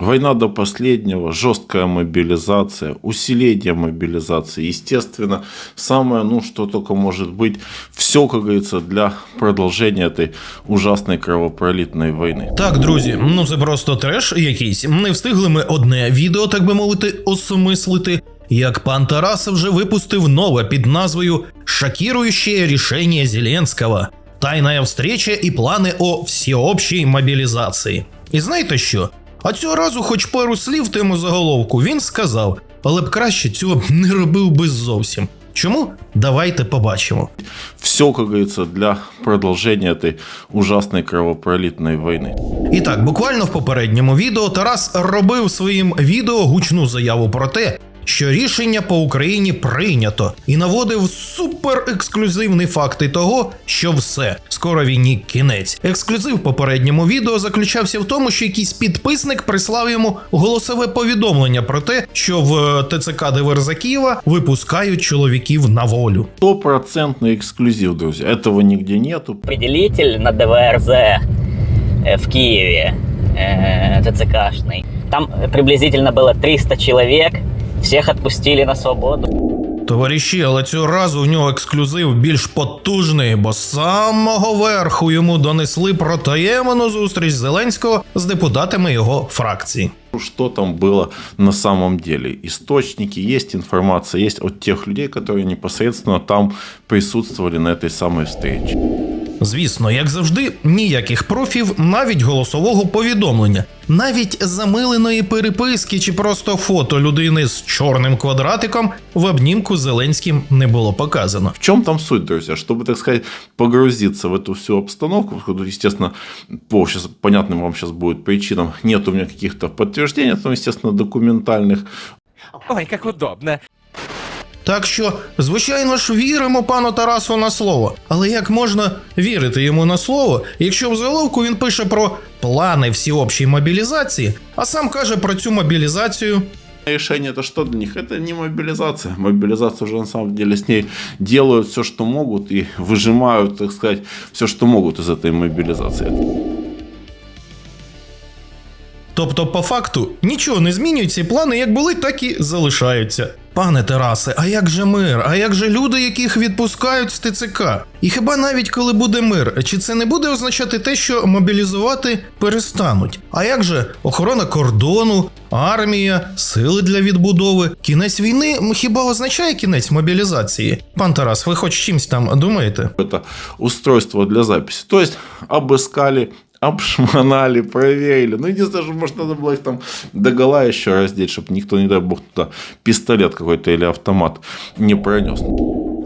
Война до последнего, жесткая мобилизация, усиление мобилизации. Естественно, самое, ну, что только может быть, все, как говорится, для продолжения этой ужасной кровопролитной войны. Так, друзі, ну це просто треш якийсь. Не встигли ми одне відео, так би мовити, осмислити. Як пан Тарас вже випустив нове під назвою «Шокирующее рішення Зеленського. Тайная встреча і плани о всеобщій мобілізації. І знаєте що? А цього разу, хоч пару слів тому тему заголовку, він сказав, але б краще цього не робив би зовсім. Чому? Давайте побачимо. Все, как говорится, для продовження этой ужасної кровопролитной війни. І так, буквально в попередньому відео Тарас робив своїм відео гучну заяву про те, що рішення по Україні прийнято, і наводив суперексклюзивні факти того, що все скоро війні кінець. Ексклюзив в попередньому відео заключався в тому, що якийсь підписник прислав йому голосове повідомлення про те, що в е, ТЦК ДВР Києва випускають чоловіків на волю. Стопроцентный эксклюзив, друзья. Этого нигде нету. Определитель на ДВРЗ э, в Киеве, э, ТЦКшный. Там приблизительно было 300 человек, всех отпустили на свободу. Товариші, але цього разу у нього ексклюзив більш потужний, бо з самого верху йому донесли про таємну зустріч Зеленського з депутатами його фракції. Что там было на самом деле? Источники, есть информация, есть от тех людей, которые непосредственно там присутствовали на этой самой встрече. Звісно, як завжди, ніяких профів, навіть голосового повідомлення, навіть замиленої переписки чи просто фото людини з чорним квадратиком в обнімку з Зеленським не було показано. В чем там суть, друзья? Чтобы, так сказать, погрузиться в эту всю обстановку, тут, естественно, по сейчас, понятным вам сейчас будет причинам, нет у меня каких-то подтверждений, там, естественно, документальных. Ой, как удобно. Так що, звичайно ж, віримо пану Тарасу на слово. Але як можна вірити йому на слово, якщо в заголовку він пише про плани всеобщій мобілізації, а сам каже про цю мобілізацію Решение это что для них? Это не мобилизация. Мобилизация уже на самом деле с ней делают все, что могут и выжимают, так сказать, все, что могут из этой мобилизации. Тобто, по факту, нічого не змінюється, і плани як були, так і залишаються. Пане Тарасе, а як же мир? А як же люди, яких відпускають з ТЦК? І хіба навіть коли буде мир, чи це не буде означати те, що мобілізувати перестануть? А як же охорона кордону, армія, сили для відбудови? Кінець війни хіба означає кінець мобілізації? Пан Тарас, ви хоч чимсь там думаєте? Это устройство для записи. То есть обыскали, обшмонали, проверили. Ну, единственное, что, может, надо было их там догола еще раздеть, чтобы никто, не дай бог, туда пистолет какой-то или автомат не пронес.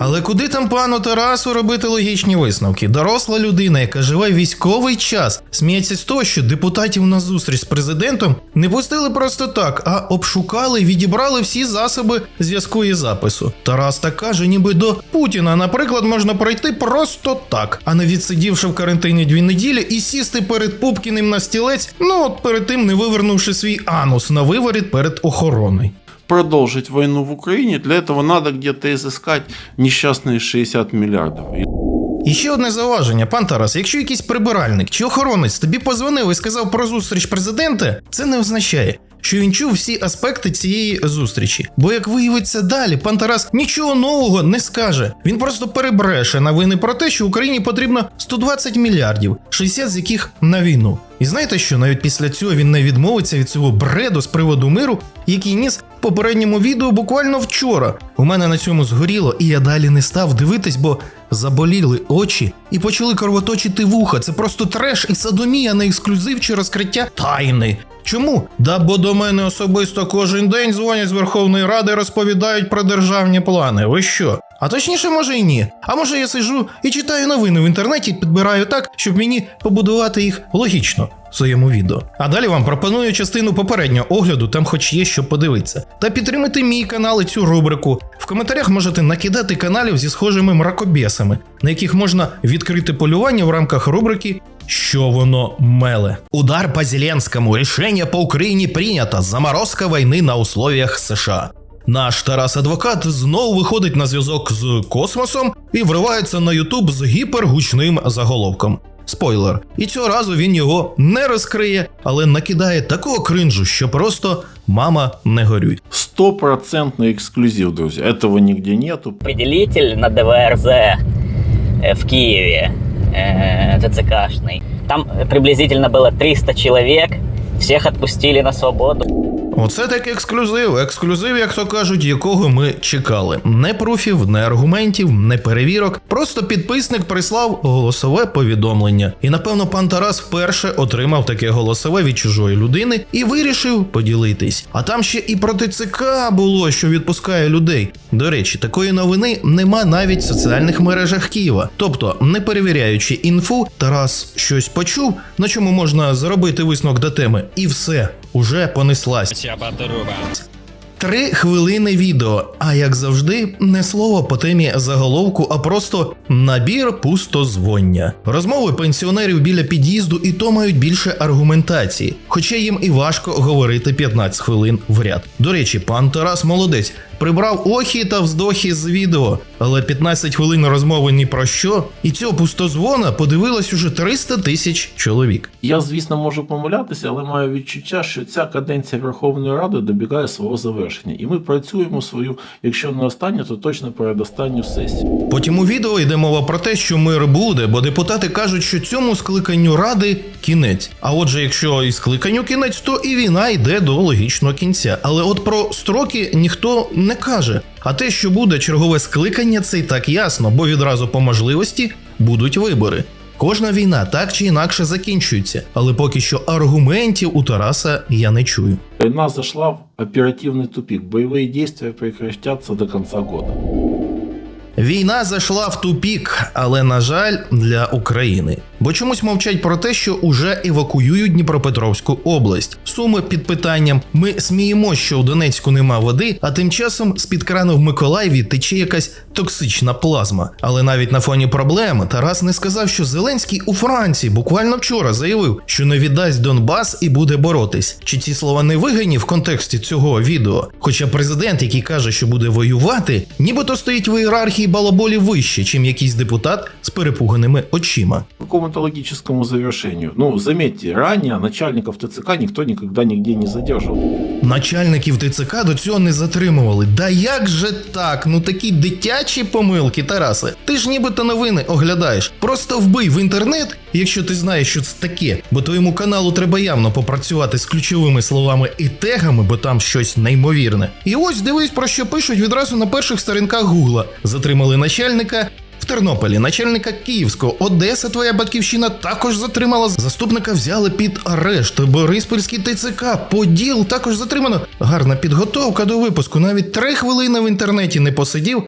Але куди там пану Тарасу робити логічні висновки? Доросла людина, яка живе військовий час, сміється з того, що депутатів на зустріч з президентом не пустили просто так, а обшукали і відібрали всі засоби зв'язку і запису. Тарас так каже, ніби до Путіна, наприклад, можна пройти просто так, а не відсидівши в карантині дві неділі і сісти перед Пупкіним на стілець, ну от перед тим не вивернувши свій анус на виворіт перед охороною Продолжить войну в Украине, для этого надо где-то изыскать несчастные 60 миллиардов. И І ще одне зауваження, пан Тарас, якщо якийсь прибиральник чи охоронець тобі позвонив і сказав про зустріч президента, це не означає, що він чув всі аспекти цієї зустрічі. Бо як виявиться далі, пан Тарас нічого нового не скаже. Він просто перебреше новини про те, що Україні потрібно 120 мільярдів, 60 з яких на війну. І знаєте що, навіть після цього він не відмовиться від цього бреду з приводу миру, який ніс в попередньому відео буквально вчора. У мене на цьому згоріло, і я далі не став дивитись, бо заболіли очі і почали кровоточити вуха. Це просто треш і садомія на ексклюзив чи розкриття тайни. Чому? Да бо до мене особисто кожен день дзвонять з Верховної Ради, розповідають про державні плани. Ви що? А точніше, може і ні. А може я сижу і читаю новини в інтернеті, підбираю так, щоб мені побудувати їх логічно своєму відео. А далі вам пропоную частину попереднього огляду, там хоч є що подивитися. Та підтримайте мій канал і цю рубрику. В коментарях можете накидати каналів зі схожими мракобесами, на яких можна відкрити полювання в рамках рубрики Що воно меле. Удар по Зеленському. Рішення по Україні прийнято. Заморозка війни на условиях США. Наш Тарас Адвокат знову виходить на зв'язок з космосом і вривається на Ютуб з гіпергучним заголовком. Спойлер. І цього разу він його не розкриє, але накидає такого кринжу, що просто мама не горюй. Стопроцентный эксклюзив, друзья. Этого нигде нету. Определитель на ДВРЗ э, в Киеве, э, ТЦКшный. Там приблизительно было 300 человек, всех отпустили на свободу. Оце так ексклюзив. Ексклюзив, як то кажуть, якого ми чекали. Не пруфів, не аргументів, не перевірок. Просто підписник прислав голосове повідомлення. І напевно пан Тарас вперше отримав таке голосове від чужої людини і вирішив поділитись. А там ще і про ТЦК було, що відпускає людей. До речі, такої новини нема навіть в соціальних мережах Києва. Тобто, не перевіряючи інфу, Тарас щось почув, на чому можна зробити висновок до теми, і все уже понеслась. Три хвилини відео. А як завжди, не слово по темі заголовку, а просто набір пустозвоння. Розмови пенсіонерів біля під'їзду і то мають більше аргументації, хоча їм і важко говорити 15 хвилин в ряд. До речі, пан Тарас молодець. Прибрав охі та вздохи з відео, але 15 хвилин розмови ні про що, і цього пустозвона подивилось уже 300 тисяч чоловік. Я, звісно, можу помилятися, але маю відчуття, що ця каденція Верховної Ради добігає свого завершення. І ми працюємо свою, якщо не останню, то точно передостанню сесію. Потім у відео йде мова про те, що мир буде, бо депутати кажуть, що цьому скликанню ради кінець. А отже, якщо і скликанню кінець, то і війна йде до логічного кінця. Але от про строки ніхто не каже. А те, що буде чергове скликання, це й так ясно, бо відразу по можливості будуть вибори. Кожна війна так чи інакше закінчується, але поки що аргументів у Тараса я не чую. Война зашла в оперативный тупик. Боевые действия прекратятся до конца года. Війна зайшла в тупік, але на жаль, для України. Бо чомусь мовчать про те, що уже евакуюють Дніпропетровську область. Суми під питанням. Ми сміємо, що у Донецьку нема води, а тим часом з-під крану в Миколаєві тече якась токсична плазма. Але навіть на фоні проблем Тарас не сказав, що Зеленський у Франції буквально вчора заявив, що не віддасть Донбас і буде боротись. Чи ці слова не вигані в контексті цього відео? Хоча президент, який каже, що буде воювати, нібито стоїть в ієрархії балаболів вище, чим якийсь депутат з перепуганими очима. Какому-то завершению. Ну, заметьте, ранее начальников ТЦК никто никогда нигде не задерживал. Начальників ТЦК до цього не затримували. Да як же так? Ну такі дитячі помилки, Тарасе. Ти ж нібито новини оглядаєш. Просто вбий в інтернет, якщо ти знаєш, що це таке. Бо твоєму каналу треба явно попрацювати з ключовими словами і тегами, бо там щось неймовірне. І ось дивись, про що пишуть відразу на перших сторінках Гугла. Затримали начальника. Тернополі начальника Київського Одеса, твоя батьківщина, також затримала. Заступника взяли під арешт. Бориспільський ТЦК, Поділ також затримано. Гарна підготовка до випуску. Навіть три хвилини в інтернеті не посидів,